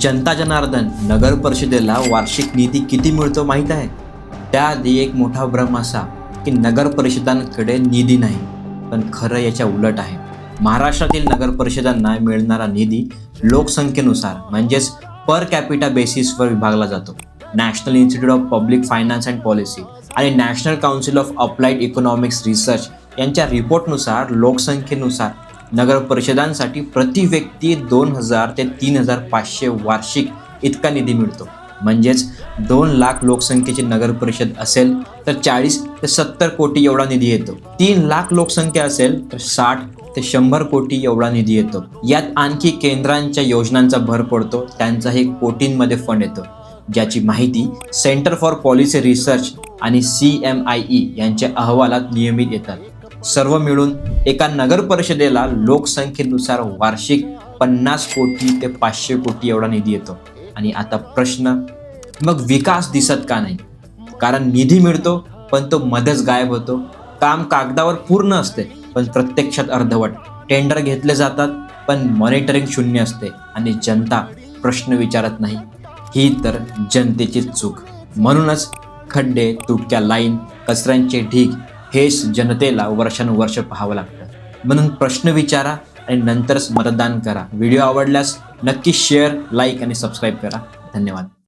जनता जनार्दन नगर परिषदेला वार्षिक निधी किती मिळतो माहीत आहे? त्याआधी एक मोठा भ्रम असा की नगर परिषदांकडे निधी नाही पण खरं याच्या उलट आहे. महाराष्ट्रातील नगर परिषदांना मिळणारा निधी लोकसंख्येनुसार म्हणजेच पर कॅपिटा बेसिसवर विभागला जातो. National Institute of Public Finance and Policy आणि National Council of Applied Economics Research यांच्या रिपोर्टनुसार लोकसंख्येनुसार नगर परिषदांसाठी प्रति व्यक्ती दोन हजार ते तीन हजार पाचशे वार्षिक इतका निधी मिळतो. म्हणजेच दोन लाख लोकसंख्येची नगर परिषद असेल तर चाळीस ते सत्तर कोटी एवढा निधी येतो. तीन लाख लोकसंख्या असेल तर साठ ते शंभर कोटी एवढा निधी येतो. यात आणखी केंद्रांच्या योजनांचा भर पडतो त्यांचाही कोटींमध्ये फंड येतो. ज्याची माहिती सेंटर फॉर पॉलिसी रिसर्च आणि सी एम आय ई यांच्या अहवालात नियमित येतात. सर्व मिळून एका नगर परिषदेला लोकसंख्येनुसार वार्षिक पन्नास कोटी ते पाचशे कोटी एवढा निधी येतो. आणि आता प्रश्न मग विकास दिसत का नाही? कारण निधी मिळतो पण तो मध्येच गायब होतो. काम कागदावर पूर्ण असते पण प्रत्यक्षात अर्धवट. टेंडर घेतले जातात पण मॉनिटरिंग शून्य असते. आणि जनता प्रश्न विचारत नाही. ही तर जनतेची चूक. म्हणूनच खड्डे तुटक्या लाईन कचऱ्यांचे ढीग हेच जनतेला वर्षानुवर्ष पाहावं लागतं. म्हणून प्रश्न विचारा आणि नंतरच मतदान करा. व्हिडिओ आवडल्यास नक्की शेअर लाईक आणि सबस्क्राईब करा. धन्यवाद.